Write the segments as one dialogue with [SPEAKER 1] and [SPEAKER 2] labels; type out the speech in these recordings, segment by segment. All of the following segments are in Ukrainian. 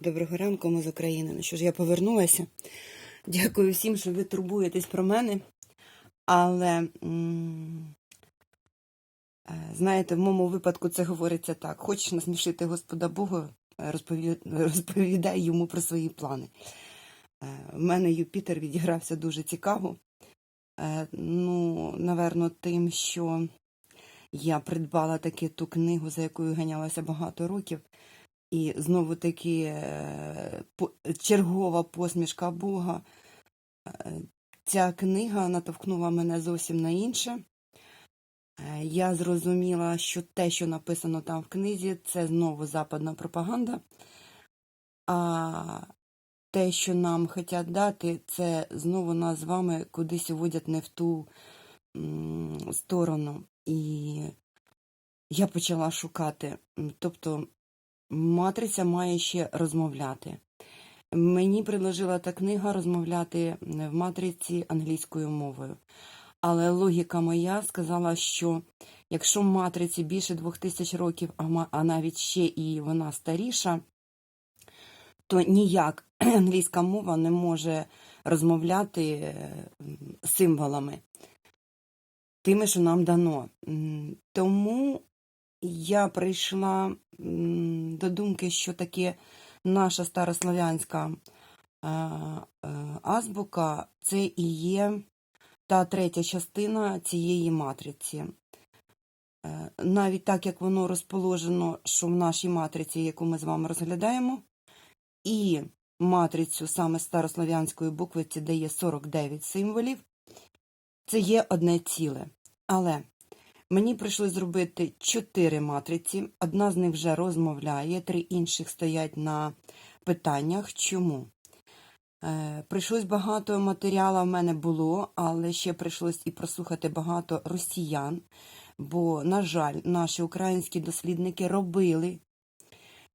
[SPEAKER 1] Доброго ранку, ми з України. Ну що ж, я повернулася. Дякую всім, що ви турбуєтесь про мене. Але, е, знаєте, в моєму випадку це говориться так: хочеш насмішити Господа Бога, розпові- розповідай йому про свої плани. Е, В мене Юпітер відігрався дуже цікаво. Е, Ну, наверно, тим, що я придбала таки ту книгу, за якою ганялася багато років. І знову таки е, чергова посмішка Бога. Е, Ця книга натовкнула мене зовсім на інше. Е, Я зрозуміла, що те, що написано там в книзі, це знову западна пропаганда. А те, що нам хочуть дати, це знову нас з вами кудись водять не в ту сторону. І я почала шукати. Тобто матриця має ще розмовляти. Мені предложила та книга розмовляти в матриці англійською мовою. Але логіка моя сказала, що якщо матриці більше двох тисяч років, а навіть ще і вона старіша, то ніяк англійська мова не може розмовляти е, символами, тими, що нам дано. Тому я прийшла до думки, що таке наша старослов'янська е, азбука це і є та третя частина цієї матриці. Е, Навіть так, як воно розположено, що в нашій матриці, яку ми з вами розглядаємо, і матрицю саме старослов'янської буквиці, де є 49 символів, це є одне ціле. Але мені прийшлось зробити чотири матриці. Одна з них вже розмовляє, три інших стоять на питаннях. Чому? Е, Прийшлось багато матеріалу в мене було, але ще прийшлось і прослухати багато росіян, бо, на жаль, наші українські дослідники робили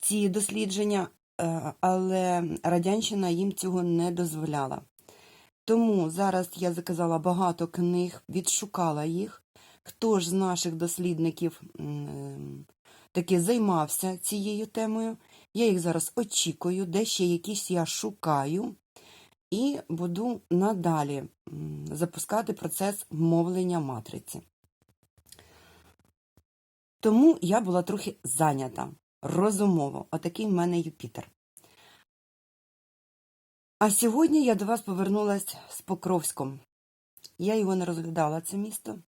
[SPEAKER 1] ці дослідження, е, але Радянщина їм цього не дозволяла. Тому зараз я заказала багато книг, відшукала їх. Хто ж з наших дослідників таки займався цією темою? Я їх зараз очікую, де ще якісь я шукаю, і буду надалі запускати процес мовлення матриці. Тому я була трохи зайнята розумово. Отакий в мене Юпітер. А сьогодні я до вас повернулась з Покровськом. Я його не розглядала, це місто.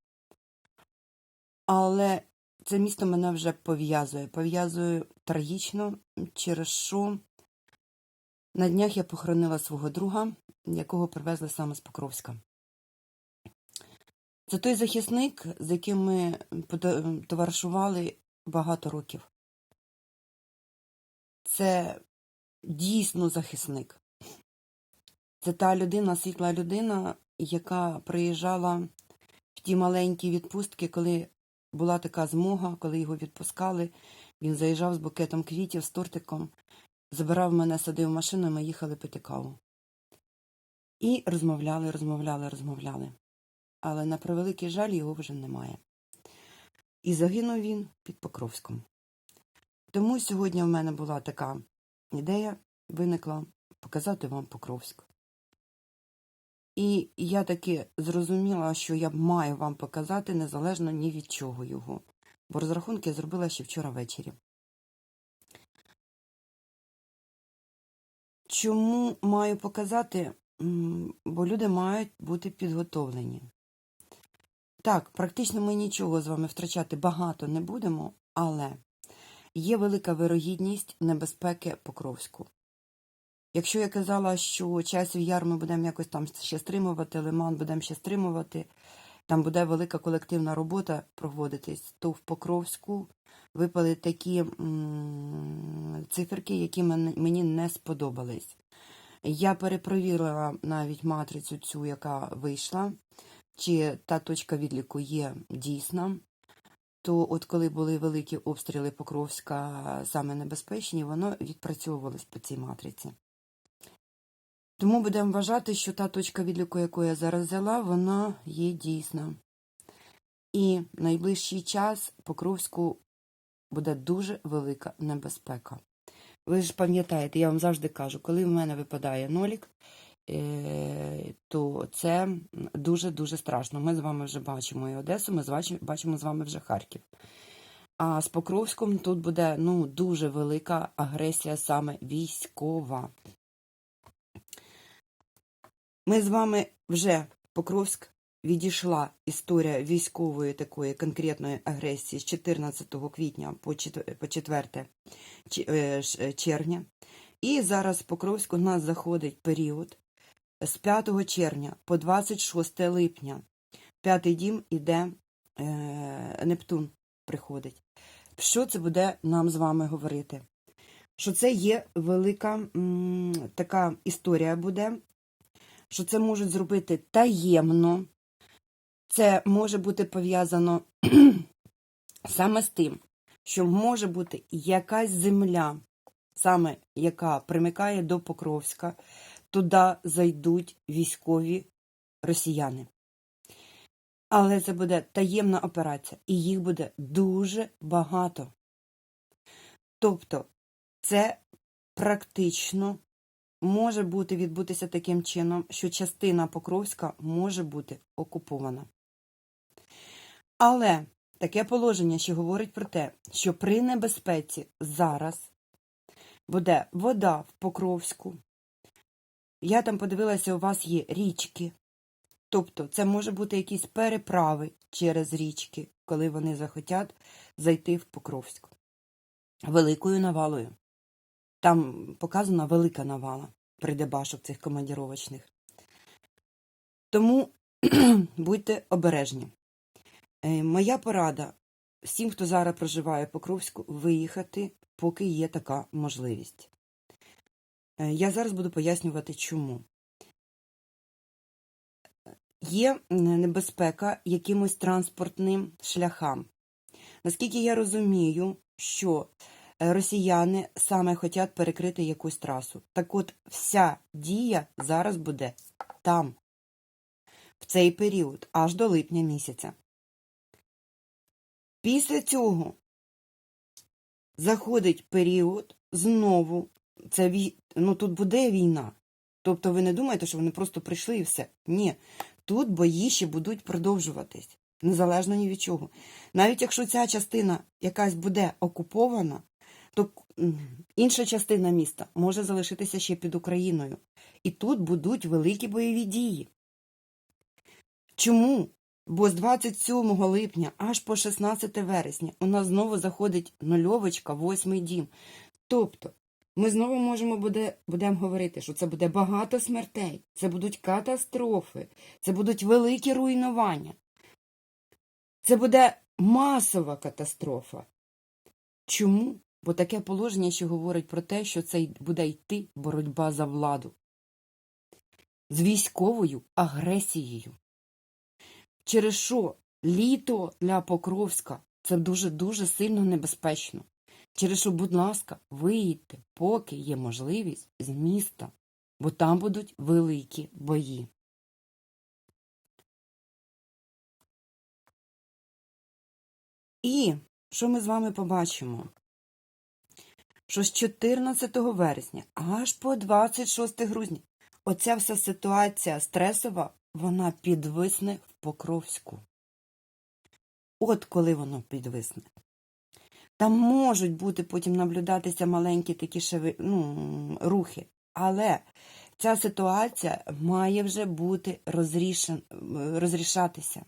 [SPEAKER 1] Але це місто мене вже пов'язує. Пов'язує трагічно, через що на днях я похоронила свого друга, якого привезли саме з Покровська. Це той захисник, з яким ми товаришували багато років. Це дійсно захисник. Це та людина, світла людина, яка приїжджала в ті маленькі відпустки, коли була така змога, коли його відпускали. Він заїжджав з букетом квітів, з тортиком, забирав мене, садив машину, і ми їхали пити каву. І розмовляли, розмовляли, розмовляли. Але на превеликий жаль його вже немає. І загинув він під Покровськом. Тому сьогодні в мене була така ідея, виникла показати вам Покровськ. І я таки зрозуміла, що я маю вам показати незалежно ні від чого його. Бо розрахунки я зробила ще вчора ввечері. Чому маю показати? Бо люди мають бути підготовлені. Так, практично ми нічого з вами втрачати багато не будемо, але є велика вирогідність небезпеки Покровську. Якщо я казала, що часів яр ми будемо якось там ще стримувати, лиман будемо ще стримувати, там буде велика колективна робота проводитись, то в Покровську випали такі циферки, які мені не сподобались. Я перепровірила навіть матрицю цю, яка вийшла, чи та точка відліку є дійсна. То от коли були великі обстріли Покровська, саме небезпечні, воно відпрацьовувалось по цій матриці. Тому будемо вважати, що та точка відліку, яку я зараз взяла, вона є дійсна. І найближчий час Покровську буде дуже велика небезпека. ви ж пам'ятаєте, я вам завжди кажу, коли в мене випадає нолік, е, то це дуже-дуже страшно. Ми з вами вже бачимо і Одесу, ми бачимо з вами вже Харків. А з Покровськом тут буде ну, дуже велика агресія саме військова. Ми з вами вже Покровськ відійшла історія військової такої конкретної агресії з 14 квітня по 4 чи- е, ш- червня. І зараз в Покровську у нас заходить період з 5 червня по 26 липня. П'ятий дім іде е, Нептун приходить. Що це буде нам з вами говорити? Що це є велика м, така історія буде, що це можуть зробити таємно, це може бути пов'язано саме з тим, що може бути якась земля, саме яка примикає до Покровська, туди зайдуть військові росіяни. Але це буде таємна операція, і їх буде дуже багато. Тобто, це практично може бути відбутися таким чином, що частина Покровська може бути окупована. Але таке положення, що говорить про те, що при небезпеці зараз буде вода в Покровську. Я там подивилася, у вас є річки. Тобто це може бути якісь переправи через річки, коли вони захотять зайти в Покровськ. Великою навалою. Там показана велика навала при дебашах цих командіровочних. Тому будьте обережні. Е, Моя порада всім, хто зараз проживає в Покровську, виїхати, поки є така можливість. Е, Я зараз буду пояснювати, чому. Є небезпека якимось транспортним шляхам. Наскільки я розумію, що росіяни саме хочуть перекрити якусь трасу. Так от, вся дія зараз буде там, в цей період, аж до липня місяця. Після цього заходить період знову. Це ну, тут буде війна. Тобто ви не думаєте, що вони просто прийшли і все. Ні. Тут бої ще будуть продовжуватись, незалежно ні від чого. Навіть якщо ця частина якась буде окупована, то інша частина міста може залишитися ще під Україною. І тут будуть великі бойові дії. Чому? Бо з 27 липня аж по 16 вересня у нас знову заходить нульовочка, восьмий дім. Тобто, ми знову можемо буде, будемо говорити, що це буде багато смертей, це будуть катастрофи, це будуть великі руйнування. Це буде масова катастрофа. Чому? Бо таке положення ще говорить про те, що це буде йти боротьба за владу з військовою агресією. Через що літо для Покровська це дуже-дуже сильно небезпечно. Через що, будь ласка, виїдьте, поки є можливість з міста, бо там будуть великі бої. І що ми з вами побачимо? Що з 14 вересня аж по 26 грудня оця вся ситуація стресова, вона підвисне в Покровську. От коли воно підвисне. Там можуть бути потім наблюдатися маленькі такі шеви, ну, рухи, але ця ситуація має вже бути розрішен, розрішатися.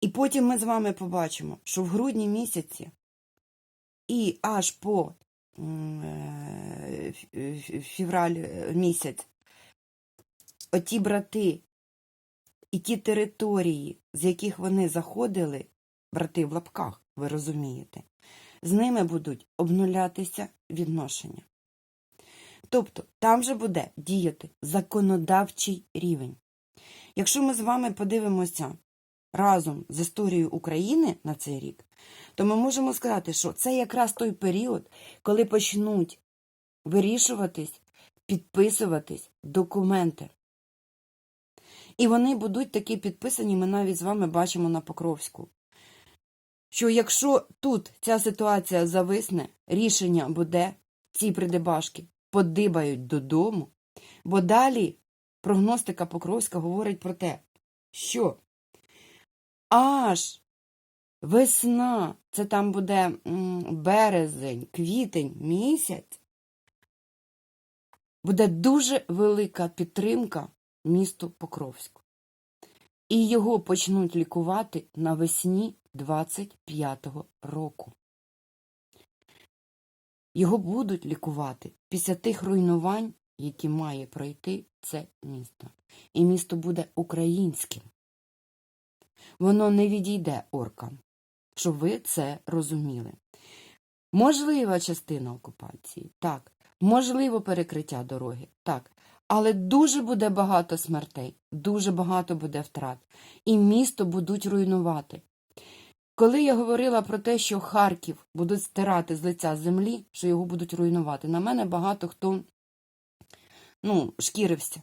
[SPEAKER 1] І потім ми з вами побачимо, що в грудні місяці і аж по е, ф- ф- февраль місяць оті брати і ті території, з яких вони заходили, брати в лапках, ви розумієте, з ними будуть обнулятися відношення. Тобто там же буде діяти законодавчий рівень. Якщо ми з вами подивимося разом з історією України на цей рік, то ми можемо сказати, що це якраз той період, коли почнуть вирішуватись, підписуватись документи. І вони будуть такі підписані, ми навіть з вами бачимо на Покровську. що якщо тут ця ситуація зависне, рішення буде, ці придебашки подибають додому, бо далі прогностика Покровська говорить про те, що аж весна, це там буде березень, квітень місяць, буде дуже велика підтримка місту Покровську. І його почнуть лікувати навесні 25-го року. Його будуть лікувати після тих руйнувань, які має пройти це місто. І місто буде українським. Воно не відійде оркам, щоб ви це розуміли. Можлива частина окупації, так. Можливо, перекриття дороги, так. Але дуже буде багато смертей, дуже багато буде втрат, і місто будуть руйнувати. Коли я говорила про те, що Харків будуть стирати з лиця землі, що його будуть руйнувати, на мене багато хто ну, шкірився.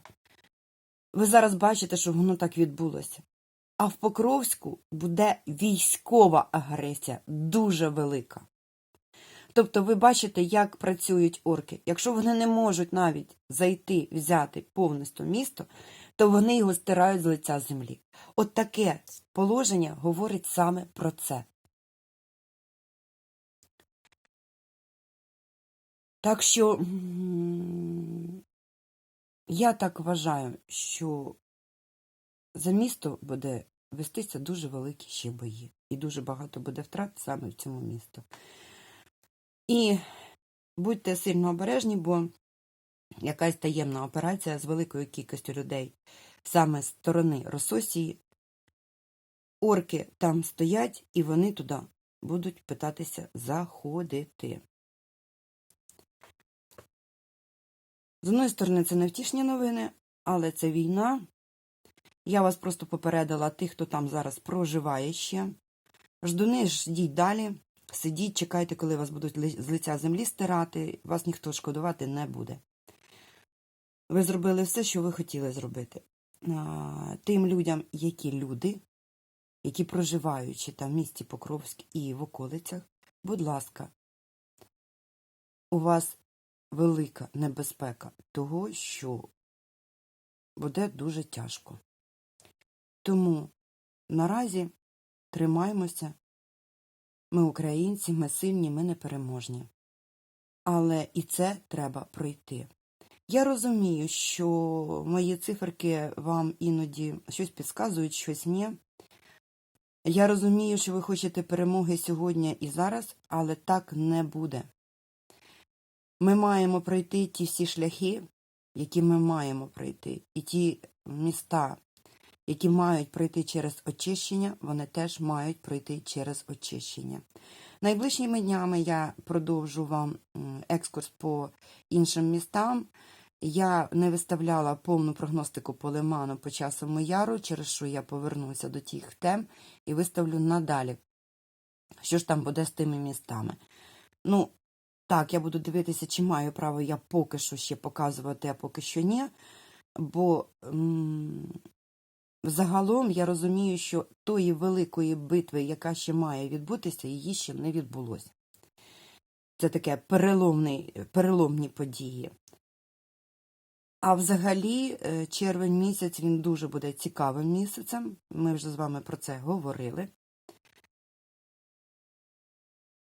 [SPEAKER 1] Ви зараз бачите, що воно так відбулося. А в Покровську буде військова агресія дуже велика. Тобто ви бачите, як працюють орки. Якщо вони не можуть навіть зайти, взяти повністю місто, то вони його стирають з лиця землі. От таке положення говорить саме про це. Так що я так вважаю, що за місто буде вестися дуже великі ще бої. І дуже багато буде втрат саме в цьому місту. І будьте сильно обережні, бо якась таємна операція з великою кількістю людей саме з сторони Рососії. Орки там стоять, і вони туди будуть питатися заходити. З одної сторони, це невтішні новини, але це війна. Я вас просто попередила тих, хто там зараз проживає ще. Ждуни ждіть далі. Сидіть, чекайте, коли вас будуть з лиця землі стирати, вас ніхто шкодувати не буде. Ви зробили все, що ви хотіли зробити. Тим людям, які люди, які проживаючи там в місті Покровськ і в околицях, будь ласка, у вас велика небезпека того, що буде дуже тяжко. Тому наразі тримаємося. Ми українці, ми сильні, ми непереможні. Але і це треба пройти. Я розумію, що мої циферки вам іноді щось підказують, щось ні. Я розумію, що ви хочете перемоги сьогодні і зараз, але так не буде. Ми маємо пройти ті всі шляхи, які ми маємо пройти, і ті міста, які мають пройти через очищення, вони теж мають пройти через очищення. Найближчими днями я продовжу вам екскурс по іншим містам. Я не виставляла повну прогностику по Лиману по часовому яру, через що я повернуся до тих тем і виставлю надалі, що ж там буде з тими містами. Ну, так, я буду дивитися, чи маю право я поки що ще показувати, а поки що ні. Бо загалом я розумію, що тої великої битви, яка ще має відбутися, її ще не відбулося. Це таке переломні події. А взагалі, е, червень місяць він дуже буде цікавим місяцем. Ми вже з вами про це говорили.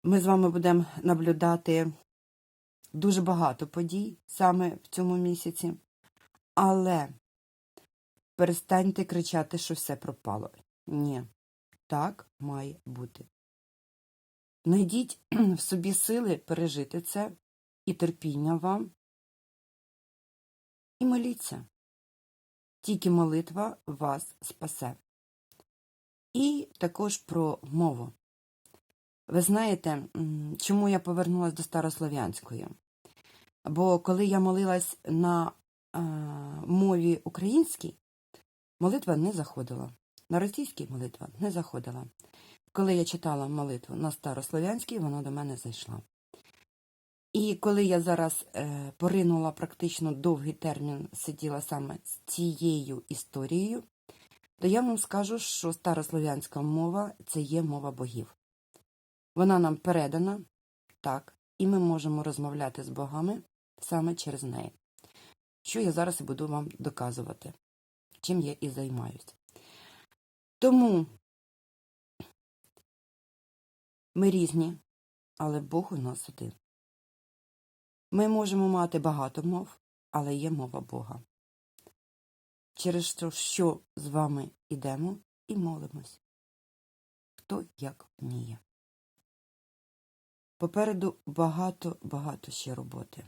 [SPEAKER 1] Ми з вами будемо наблюдати дуже багато подій саме в цьому місяці. Але перестаньте кричати, що все пропало. Ні, так має бути. Найдіть в собі сили пережити це і терпіння вам. І моліться. Тільки молитва вас спасе. І також про мову. Ви знаєте, чому я повернулася до старослов'янської? Бо коли я молилась на е, мові українській, молитва не заходила. На російській молитва не заходила. Коли я читала молитву на старослов'янській, вона до мене зайшла. І коли я зараз е, поринула практично довгий термін, сиділа саме з цією історією, то я вам скажу, що старослов'янська мова це є мова богів. Вона нам передана, так, і ми можемо розмовляти з богами саме через неї. Що я зараз і буду вам доказувати, чим я і займаюся. Тому ми різні, але Бог у нас один. Ми можемо мати багато мов, але є мова Бога. Через те, що з вами йдемо і молимось. Хто як вміє. Попереду багато-багато ще роботи.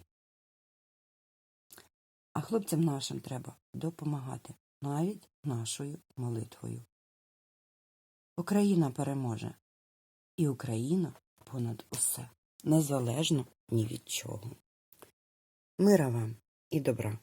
[SPEAKER 1] А хлопцям нашим треба допомагати навіть нашою молитвою. Україна переможе. І Україна понад усе, незалежно ні від чого. Мира вам і добра!